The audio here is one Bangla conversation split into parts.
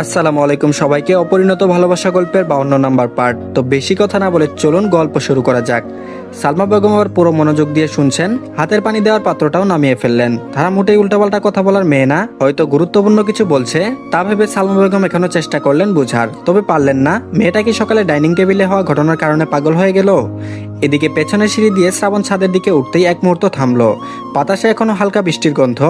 আসসালামু আলাইকুম সবাইকে। অপরিণত ভালোবাসা গল্পের বাউন্ন নাম্বার পার্ট। তো বেশি কথা না বলে চলুন গল্প শুরু করা যাক। সালমা বেগম আবার পুরো মনোযোগ দিয়ে শুনছেন, হাতের পানি দেওয়ার পাত্রটাও নামিয়ে ফেললেন। তারা মোটেই উল্টাপাল্টা কথা বলার মেয়ে না, হয়তো গুরুত্বপূর্ণ কিছু বলছে, তা ভেবে সালমা বেগম এখনও চেষ্টা করলেন বুঝার। তবে পারলেন না, মেয়েটা কি সকালে ডাইনিং টেবিলে হওয়া ঘটনার কারণে পাগল হয়ে গেল? এদিকে পেছনের সিঁড়ি দিয়ে শ্রাবণ ছাদের দিকে উঠতেই এক মুহূর্ত থামলো। বাতাসে এখনও হালকা বৃষ্টির গন্ধ,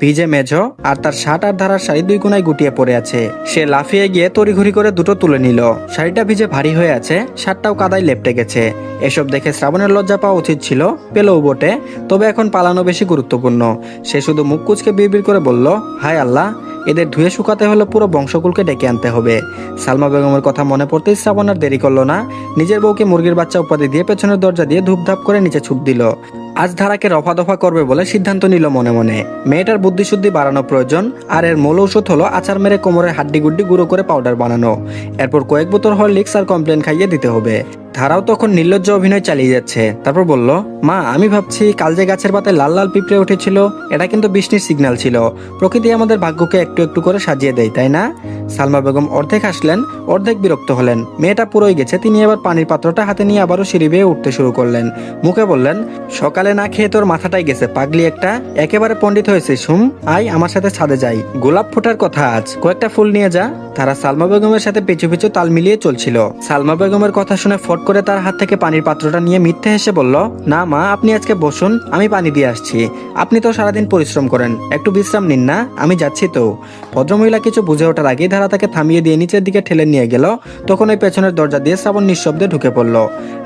ভিজে মেঝো, আর তার শার্ট আর ধারার শাড়ি দুই কোনায় গুটিয়ে পড়ে আছে। সে লাফিয়ে গিয়ে তড়িঘড়ি করে দুটো তুলে নিল। শাড়িটা ভিজে ভারী হয়ে আছে, শার্টটাও কাদায় লেপটে গেছে। এসব দেখে শ্রাবণের লজ্জা পাওয়া উচিত ছিল, পেলেও বটে, তবে এখন পালানো বেশি গুরুত্বপূর্ণ। সে শুধু মুখ কুচকে বিড়বিড় করে বলল, হায় আল্লাহ এদের ধুয়ে শুকাতে হলে পুরো বংশকুলকে ডেকে আনতে হবে। সালমা বেগমের কথা মনে পড়তেই শ্রাবণ আর দেরি করল না। নিজের বউকে মুরগির বাচ্চা উপাধি দিয়ে পেছনের দরজা দিয়ে ধূপধাপ করে নিচে ছুট দিল। আজ ধারাকে রফা দফা করবে বলে সিদ্ধান্ত নিল মনে মনে। মেয়েটার বুদ্ধিশুদ্ধি বাড়ানো প্রয়োজন, আর এর মূল ঔষধ হলো আচার মেরে কোমরের হাড্ডি গুড্ডি গুঁড়ো করে পাউডার বানানো। এরপর কয়েক বোতল হরলিক্স আর কমপ্লেন খাইয়ে দিতে হবে। ধারাও তখন নির্লজ্জ অভিনয় চালিয়ে যাচ্ছে। তারপর বলল, মা, আমি ভাবছি কাল যে গাছের পাতায় লাল লাল পিঁপড়ে উঠেছিল, এটা কিন্তু বৃষ্টির সিগন্যাল ছিল। প্রকৃতি আমাদের ভাগ্যকে একটু একটু করে সাজিয়ে দেয়, তাই না? সালমা বেগম অর্ধেক হাসলেন, অর্ধেক বিরক্ত হলেন। মেয়েটা পুরোই গেছে, তিনি এবার পানির পাত্রটা হাতে নিয়ে আবারও সিঁড়ি বেয়ে উঠতে শুরু করলেন। মুখে বললেন, সকালে না খেয়ে তোর মাথাটাই গেছে, পাগলি একটা। একেবারে পণ্ডিত হয়েছে সুম আই আমার সাথে ছাদে যাই। গোলাপ ফোটার কথা আজ। কয়েকটা ফুল নিয়ে যা। তারা সালমা বেগমের সাথে পিছু পিছু তাল মিলিয়ে চলছিল। সালমা বেগমের কথা শুনে ফট করে তার হাত থেকে পানির পাত্রটা নিয়ে মিথ্যে হেসে বলল, না মা, আপনি আজকে বসুন, আমি পানি দিয়ে আসছি। আপনি তো সারাদিন পরিশ্রম করেন, একটু বিশ্রাম নিন না, আমি যাচ্ছি তো। ভদ্রমহিলা কিছু বুঝে ওঠার আগেই ধারা তাকে থামিয়ে দিয়ে নিচের দিকে ঠেলে নিয়ে গেল। তখন ওই পেছনের দরজা দিয়ে শ্রাবণ নিঃশব্দে ঢুকে পড়ল।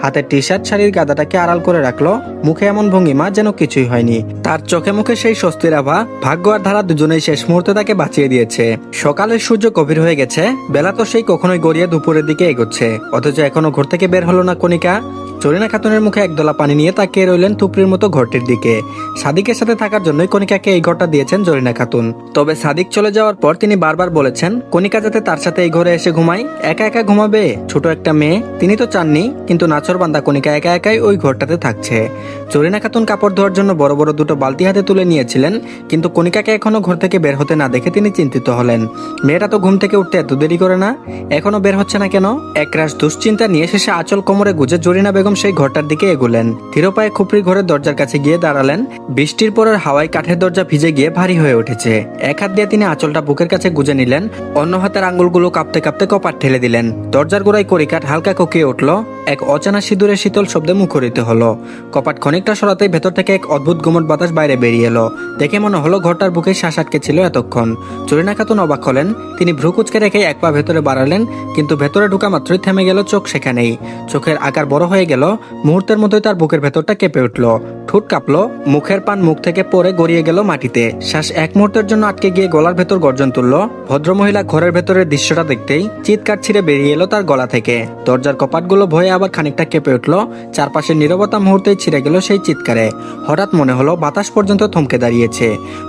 হাতের টি শার্ট শাড়ির গাদাটাকে আড়াল করে রাখল। মুখে এমন ভঙ্গিমা যেন কিছুই হয়নি। তার চোখে মুখে সেই স্বস্তির আভা, ভাগ্য আর ধারা দুজনেই শেষ মুহূর্তে তাকে বাঁচিয়ে দিয়েছে। সকালের সূর্য গভীর হয়ে গেছে, বেলা তো সেই কখনোই গড়িয়ে দুপুরের দিকে এগোচ্ছে, অথচ এখনও ঘর থেকে বের হলো না কণিকা? জরিনা খাতুনের মুখে একদলা পানি নিয়ে তাকিয়ে রইলেন টুপরির মতো ঘরটির দিকে। সাদিকের সাথে থাকার জন্যই কণিকাকে এই ঘরটা দিয়েছেন জরিনা খাতুন। তবে সাদিক চলে যাওয়ার পর তিনি বারবার বলেছেন, কণিকা যাতে তার সাথে এই ঘরে এসে ঘুমায়, একা একা ঘুমাবে। ছোট একটা মেয়ে, তিনি তো চাননি, কিন্তু নাচর বান্দা কণিকা একা একাই ওই ঘরটাতে থাকছে। জরিনা খাতুন কাপড় ধোয়ার জন্য বড় বড় দুটো বালতি হাতে তুলে নিয়েছিলেন, কিন্তু কণিকাকে এখনও ঘর থেকে বের হতে না দেখে তিনি চিন্তিত হলেন। মেয়েটা তো ঘুম থেকে উঠতে এত দেরি করে না, এখনও বের হচ্ছে না কেন? একরাশ দুশ্চিন্তা নিয়ে শেষে আচল কোমরে গুজে জরিনা বেগম সেই ঘরটার দিকে এগোলেন। ধীরপায়ে খুপড়ি ঘরের দরজার কাছে গিয়ে দাঁড়ালেন। বৃষ্টির পরের হাওয়ায় কাঠের দরজা ভিজে গিয়ে ভারী হয়ে উঠেছে। এক হাত দিয়ে তিনি আঁচলটা বুকের কাছে গুজে নিলেন। অন্য হাতের আঙ্গুলগুলো কাঁপতে কাঁপতে কপাট ঠেলে দিলেন। দরজার গোড়ায় করিকাঠ হালকা কোকিয়ে উঠল। এক অচেনা সিঁদুরের শীতল শব্দে মুখরিত হলো। কপাট খানিকটা সরাতেই ভেতর থেকে এক অদ্ভুত গুমট বাতাস বাইরে বেরিয়ে এলো। দেখে মনে হলো ঘরটার বুকে শ্বাস আটকে ছিল এতক্ষণ। চরিনা খাতুন অবাক হলেন। তিনি ভ্রু কুচকে রেখে এক পা ভেতরে বাড়ালেন, কিন্তু ভেতরে ঢুকা মাত্রই থেমে গেল চোখ সেখানেই। চোখের আকার বড় হয়ে গেল। মুহূর্তের মধ্যেই তার বুকের ভেতরটা কেঁপে উঠল। ঠোঁট কাঁপলো। মুখের পান মুখ থেকে পরে গড়িয়ে গেল মাটিতে। শ্বাস এক মুহূর্তের জন্য আটকে গিয়ে গলার ভেতর গর্জন তুলল। ভদ্রমহিলা ঘরের ভেতরের দৃশ্যটা দেখতেই চিৎকার ছিঁড়ে বেরিয়ে এলো তার গলা থেকে। দরজার কপাটগুলো ভয়ে আবার খানিকটা কেঁপে উঠল। চারপাশের নিরবতা মুহূর্তে ছিঁড়ে গেল সেই চিৎকারে। হঠাৎ মনে হলো, বাতাস পর্যন্ত থমকে দাঁড়িয়েছে।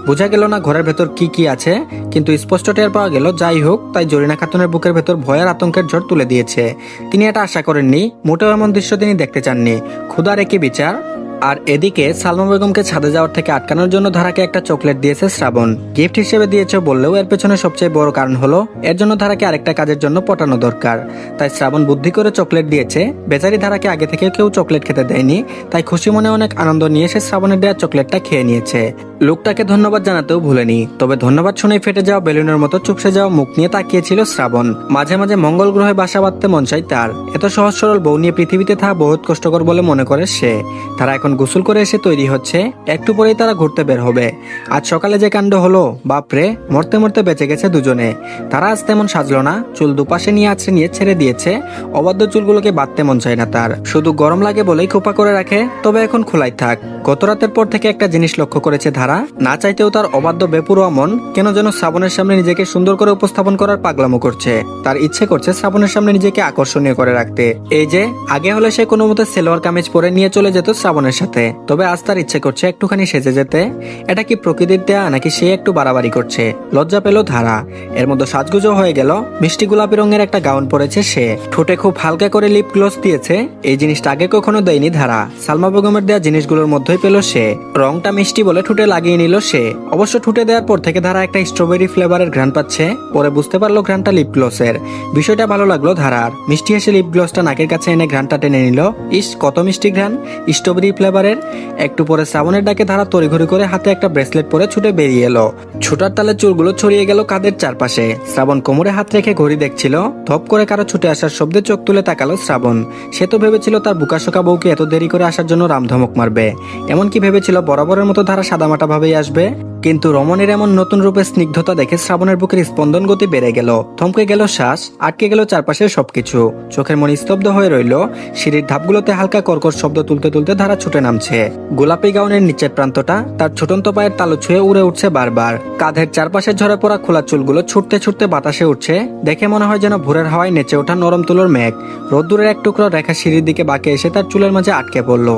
বোঝা গেল না ঘরের ভেতর কি কি আছে, কিন্তু স্পষ্ট টের পাওয়া গেল, যাই হোক, তাই জরিনা খাতুনের বুকের ভেতর ভয়ের আতঙ্কের ঝড় তুলে দিয়েছে। তিনি এটা আশা করেননি, মোটেও এমন দৃশ্য তিনি দেখতে চাননি। ক্ষুদার একই বিচার আর এদিকে সালমা বেগমকে ছাদে যাওয়ার থেকে আটকানোর জন্য ধারাকে একটা চকলেট দিয়েছে শ্রাবণ। গিফট হিসেবে দিয়েছে বললেও এর পেছনে সবচেয়ে বড় কারণ হলো, এর জন্য ধারাকে আরেকটা কাজের জন্য পটানো দরকার। তাই শ্রাবণ বুদ্ধি করে চকলেট দিয়েছে। বেচারি ধারাকে আগে থেকে কেউ চকলেট খেতে দেয়নি, তাই খুশি মনে অনেক আনন্দ নিয়ে সে শ্রাবণের দেওয়া চকলেটটা খেয়ে নিয়েছে। লোকটাকে ধন্যবাদ জানাতেও ভুলেনি, তবে ধন্যবাদ শুনেই ফেটে যাওয়া বেলুনের মতো চুপসে যাওয়া মুখ নিয়ে তাকিয়েছিল শ্রাবণ। মাঝে মাঝে মঙ্গল গ্রহে বাসা বাঁধতে মন চাই তার। এত সহজ সরল বউ নিয়ে পৃথিবীতে থাকা বহুত কষ্টকর বলে মনে করে সে। তারা এখন গোসল করে এসে তৈরি হচ্ছে। একটু পরেই তারা ঘুরতে বের হবে। আজ সকালে যে কাণ্ড হলো বাপরে মরতে মরতে বেঁচে গেছে দুজনে। তারা আজ তেমন সাজলো না। চুল দুপাশে নিয়ে আছে, নিয়ে ছেড়ে দিয়েছে। অবাধ্য চুলগুলোকে বাঁধতে মন চায় না তার। শুধু গরম লাগে বলেই খোপা করে রাখে, তবে এখন খোলাই থাক। গত রাতের পর থেকে একটা জিনিস লক্ষ্য করেছে ধারা। না চাইতেও তার অবাধ্য বেপুরোয়া মন কেন যেন শ্রাবণের সামনে নিজেকে সুন্দর করে উপস্থাপন করার পাগলামো করছে। তার ইচ্ছে করছে শ্রাবণের সামনে নিজেকে আকর্ষণীয় করে রাখতে। এই যে, আগে হলে সে কোনো মতে সেলোয়ার কামিজ পরে নিয়ে চলে যেত শ্রাবণের সাথে। তবে আজ তার ইচ্ছে করছে একটুখানি সেজে যেতে। এটা কি প্রকৃতির দেয়া নাকি সে একটু বাড়াবাড়ি করছে? লজ্জা পেল ধারা। এর মধ্যে সাজগুজো হয়ে গেল। মিষ্টি গোলাপি রঙের একটা গাউন পরেছে সে। ঠোঁটে খুব হালকা করে লিপ গ্লোস দিয়েছে। এই জিনিসটা আগে কখনো দেয়নি ধারা। সালমা বেগমের দেওয়া জিনিসগুলোর মধ্যেই পেল সে। রংটা মিষ্টি বলে ঠোঁটে লাগিয়ে নিল সে। অবশ্য ঠোঁটে দেওয়ার পর থেকে ধারা একটা স্ট্রবেরি ফ্লেভারের ঘ্রাণ পাচ্ছে। পরে বুঝতে পারল ঘ্রাণটা লিপ গ্লোসের বিষয়টা ভালো লাগল ধারার। মিষ্টি এসে লিপ গ্লোসটা নাকের কাছে এনে ঘ্রাণটা টেনে নিল। ইস, কত মিষ্টি ঘ্রাণ। স্ট্রবেরি ফ্লেভারের একটু পরে শ্রাবণের ডাকে ধারা তড়িঘড়ি করে হাতে একটা ব্রেসলেট পরে ছুটে বেরিয়ে এলো। ছুটার তালে চুলগুলো ছড়িয়ে গেল কাদের চারপাশে। শ্রাবণ কোমরে হাত রেখে ঘড়ি দেখছিল। ধপ করে কারও ছুটে আসার শব্দে চোখ তুলে তাকালো শ্রাবণ। সে তো ভেবেছিল তার বুকাশোকা বউকে এত দেরি করে আসার জন্য রামধমক মারবে। এমনকি ভেবেছিল বরাবরের মতো ধারা সাদামাটা ভাবেই আসবে। কিন্তু রমণের এমন নতুন রূপে স্নিগ্ধতা দেখে শ্রাবণের বুকের স্পন্দন গতি বেড়ে গেল। থমকে গেল শ্বাস, আটকে গেল চারপাশের সবকিছু। চোখের মনে স্তব্ধ হয়ে রইল। সিঁড়ির ধাপগুলোতে হালকা কর্কর শব্দ তুলতে তুলতে ধারা ছুটে নামছে। গোলাপি গাউনের নিচের প্রান্তটা তার ছোটন্ত পায়ের তালু ছুঁয়ে উড়ে উঠছে বারবার। কাঁধের চারপাশে ঝরে পড়া খোলা চুলগুলো ছুটতে ছুটতে বাতাসে উঠছে। দেখে মনে হয় যেন ভোরের হাওয়ায় নেচে ওঠা নরম তুলোর মেঘ। রোদ্দুরের এক টুকরো রেখা সিঁড়ির দিকে বাঁকে এসে তার চুলের মাঝে আটকে পড়ল।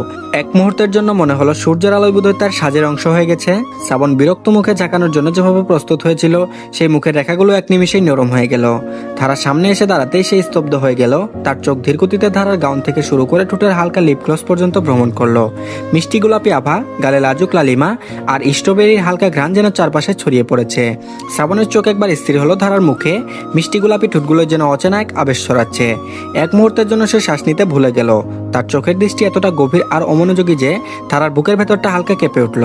এক মুহূর্তের জন্য মনে হলো সূর্যের আলোয় বোধহয় তার সাজের অংশ হয়ে গেছে। শ্রাবণ বিরক্ত মুখে ঝাঁকানোর জন্য যেভাবে প্রস্তুত হয়েছিল, সেই মুখের রেখাগুলো এক নিমিষেই নরম হয়ে গেল। ধারা সামনে এসে দাঁড়াতেই সেই স্তব্ধ হয়ে গেল। তার চোখ ধীরগতিতে ধারার গাউন থেকে শুরু করে ঠোঁটের হালকা লিপ গ্লস পর্যন্ত ভ্রমণ করল। মিষ্টি গোলাপি আভা, গালে লাজুক লালিমা আর স্ট্রবেরির হালকা ঘ্রাণ যেন চারপাশে ছড়িয়ে পড়েছে। শ্রাবণের চোখ একবার স্থির হলো ধারার মুখে। মিষ্টি গোলাপি ঠোঁটগুলো যেন অচেনা এক আবেশ ছড়াচ্ছে। এক মুহূর্তের জন্য সে শ্বাস নিতে ভুলে গেল। তার চোখের দৃষ্টি এতটা গভীর আর অমনোযোগী যে তারার বুকের ভেতরটা হালকা কেঁপে উঠল।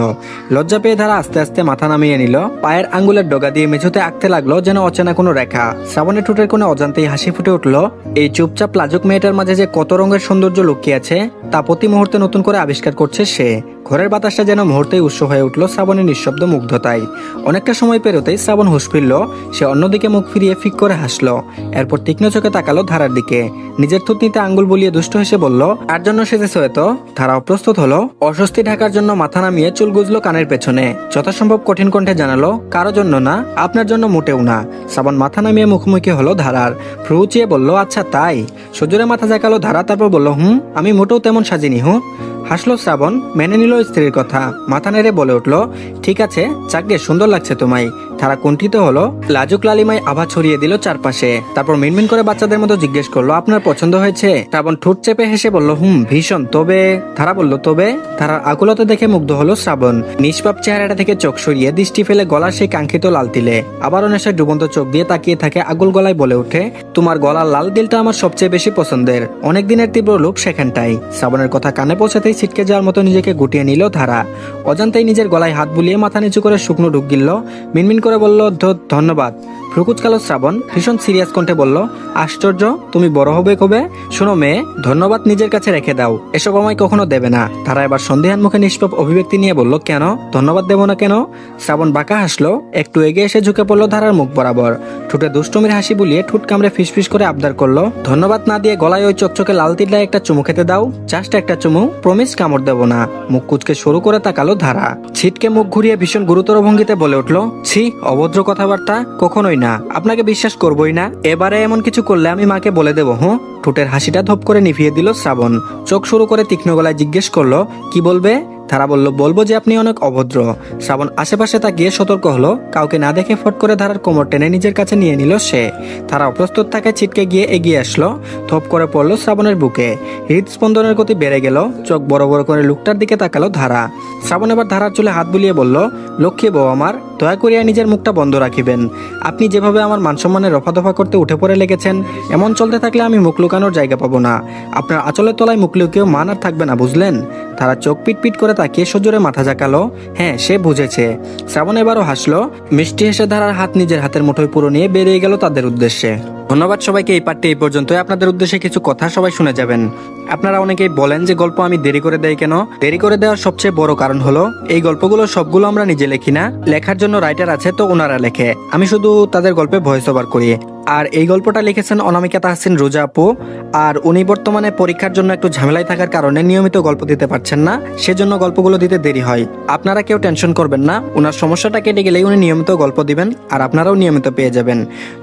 লজ্জা পেয়ে ধারা আস্তে আস্তে মাথা নামিয়ে নিল। পায়ের আঙ্গুলের ডগা দিয়ে মেঝোতে আঁকতে লাগল যেন অচেনা কোনো রেখা। শ্রাবণের ঠোঁটের কোনো অজান্তেই হাসি ফুটে উঠল। এই চুপচাপ লাজুক মেয়েটার মাঝে যে কত রঙের সৌন্দর্য লুকিয়ে আছে, তা প্রতি মুহূর্তে নতুন করে আবিষ্কার করছে সে। ঘরের বাতাসটা যেন মুহূর্তেই উৎস হয়ে উঠল শ্রাবণের নিঃশব্দ মুগ্ধতায়। অনেকটা সময় পেরোতেই শ্রাবণ হুঁশ ফিরল, সে অন্যদিকে মুখ ফিরিয়ে ফিক করে হাসলো। এরপর তীক্ষ্ণ চোখে তাকালো ধারার দিকে। নিজের থুতনিতে আঙ্গুল বলিয়ে দুষ্ট হেসে বলল, আর জন্য সেজেছ হয়তো ধারা প্রস্তুত হলো। অস্বস্তি ঢাকার জন্য মাথা নামিয়ে চুল গুজলো কানের পেছনে। যথাসম্ভব কঠিন কণ্ঠে জানালো, কারও জন্য না, আপনার জন্য মোটেও না। শ্রাবণ মাথা নামিয়ে মুখোমুখি হলো ধারার। ফ্রু চেয়ে বলল আচ্ছা তাই। সজোরে মাথা জাকালো ধারা, তারপর বলল, হুম, আমি মোটেও তেমন সাজিনি হুঁ হাসলো শ্রাবণ, মেনে নিল স্ত্রীর কথা। মাথা নেড়ে বলে উঠল, ঠিক আছে চাকগে সুন্দর লাগছে তোমায়। তারা কুণ্ঠিত হলো। লাজুক লালিমাই আভা ছড়িয়ে দিল চারপাশে। তারপর মিনমিন করে বাচ্চাদের মতো জিজ্ঞেস করল, আপনার পছন্দ হয়েছে? শ্রাবণ ঠোঁট চেপে হেসে বলল, হুম, ভীষণ। তবে? তারা বলল, তবে? তারার আকুলতা দেখে মুগ্ধ হলো শ্রাবণ। নিষ্পাপ চেহারাটা থেকে চোখ সরিয়ে দৃষ্টি ফেলে গলার সেই কাঙ্ক্ষিত লাল তিলে। আবারও নেশায় ডুবন্ত চোখ দিয়ে তাকিয়ে থাকে আগুল গলায় বলে ওঠে, তোমার গলার লাল দিলটা আমার সবচেয়ে বেশি পছন্দের। অনেক দিনের তীব্র লোভ সেখানটাই শ্রাবণের কথা কানে পৌঁছাতেই ছিটকে যাওয়ার মতো নিজেকে গুটিয়ে নিল ধারা। অজান্তাই নিজের গলায় হাত বুলিয়ে মাথা নিচু করে শুকনো ঢুক গিলল। মিনমিন করে বলল, "ধ- ধন্যবাদ। ফ্রুকুচকালো শ্রাবণ ভীষণ সিরিয়াস কণ্ঠে বলল, আশ্চর্য, তুমি বড় হবে কবে? শোনো মেয়ে, ধন্যবাদ নিজের কাছে রেখে দাও। এসব আমায় কখনো দেবে না। তারা এবার সন্দেহান মুখে নিষ্পাপ অভিব্যক্তি নিয়ে বলল, কেন? ধন্যবাদ দেবো না কেন? শ্রাবণ বাঁকা হাসলো, একটু এগিয়ে এসে ঝুঁকে পড়ল ধারার মুখ বরাবর। ঠোঁটে দুষ্টমির হাসি বুলিয়ে ঠুট কামড়ে ফিসফিস করে আবদার করল, ধন্যবাদ না দিয়ে গলায় ওই চকচকে লাল তিল্লায় একটা চুমু খেতে দাও। জাস্ট একটা চুমু, প্রমিস কামড় দেবো না। মুখ কুচকে শুরু করে তাকালো ধারা। ছিটকে মুখ ঘুরিয়ে ভীষণ গুরুতর ভঙ্গিতে বলে উঠল, ছি, অভদ্র কথাবার্তা, কখনোই না আপনাকে বিশ্বাস করবই না। এবারে এমন কিছু করলে আমি মাকে বলে দেবো, হুঁ? ঠোঁটের হাসিটা ধপ করে নিভিয়ে দিল শ্রাবণ। চোখ শুরু করে তীক্ষ্ণ গলায় জিজ্ঞেস করল, কি বলবে? তারা বলল, বলব যে আপনি অনেক অভদ্র। শ্রাবণ আশেপাশে তাকিয়ে সতর্ক হলো। কাউকে না দেখে ফট করে ধারার কোমর টেনে নিজের কাছে নিয়ে নিল সে। তারা অপ্রস্তুত থাকে ছিটকে গিয়ে এগিয়ে আসলো। থপ করে পড়ল শ্রাবণের বুকে। হৃদস্পন্দনের গতি বেড়ে গেল। চোখ বড় বড় করে লুকটার দিকে তাকালো ধারা। শ্রাবণ এবার ধারার চুলে হাত বুলিয়ে বলল, লক্ষ্মী বউ আমার, দয়া করিয়া নিজের মুখটা বন্ধ রাখিবেন। আপনি যেভাবে আমার মানসম্মানের রফাদফা করতে উঠে পড়ে লেগেছেন, এমন চলতে থাকলে আমি মুখ লুকানোর জায়গা পাবো না। আপনার আঁচলের তলায় মুখ লুকিয়েও মান আর থাকবে না, বুঝলেন? তারা চোখ পিট পিট করে তাকিয়ে সজোরে মাথা জাকালো হ্যাঁ সে বুঝেছে। শ্রাবণ এবারও হাসলো। মিষ্টি হেসে ধারার হাত নিজের হাতের মুঠোয় পুরো নিয়ে বেরিয়ে গেল তাদের উদ্দেশ্যে। ধন্যবাদ সবাইকে এই পার্টটি এই পর্যন্তই। আপনাদের উদ্দেশ্যে কিছু কথা সবাই শুনে যাবেন। আপনারা অনেকেই বলেন যে গল্প আমি দেরি করে দেই কেন? দেরি করে দেওয়ার সবচেয়ে বড় কারণ হলো, এই গল্পগুলো সবগুলো আমরা নিজে লিখি না। লেখার জন্য রাইটার আছে তো ওনারা লেখে। আমি শুধু তাদের গল্পে ভয়েস ওভার করি। আর এই গল্পটা লিখেছেন অনামিকা তাহসিন রোজা আপু। আর উনি বর্তমানে পরীক্ষার জন্য একটু ঝামেলায় থাকার কারণে নিয়মিত গল্প দিতে পারছেন না, সেজন্য গল্পগুলো দিতে দেরি হয়। আপনারা কেউ টেনশন করবেন না ওনার সমস্যাটা কেটে গেলেই উনি নিয়মিত গল্প দিবেন, আর আপনারাও নিয়মিত পেয়ে যাবেন।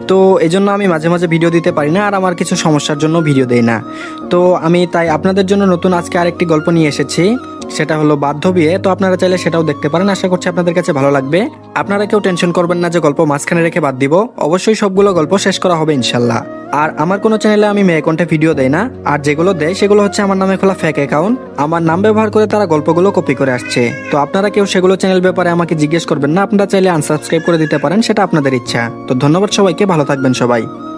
তো এই জন্য আমি মাঝে মাঝে ভিডিও দিতে পারি না, আর আমার কিছু সমস্যার জন্য ভিডিও দেই না। তো আমি তাই আপনাদের জন্য নতুন আজকে আরেকটি গল্প নিয়ে এসেছি। সেটা হলো বাধ্য বিয়ে তো আপনারা চাইলে সেটাও দেখতে পারেন। আশা করছি আপনাদের কাছে ভালো লাগবে। আপনারা কেউ টেনশন করবেন না যে গল্প মাঝখানে রেখে বাদ দিব। অবশ্যই সবগুলো গল্প শেষ করা হবে ইনশাল্লাহ। আর আমার কোনো চ্যানেলে আমি মেয়ে কণ্ঠে ভিডিও দেই না। আর যেগুলো দেয়, সেগুলো হচ্ছে আমার নামে খোলা ফেক অ্যাকাউন্ট আমার নাম ব্যবহার করে তারা গল্পগুলো কপি করে আসছে। তো আপনারা কেউ সেগুলো চ্যানেল ব্যাপারে আমাকে জিজ্ঞেস করবেন না। আপনারা চাইলে আনসাবস্ক্রাইব করে দিতে পারেন, সেটা আপনাদের ইচ্ছা। তো ধন্যবাদ সবাইকে, ভালো থাকবেন সবাই।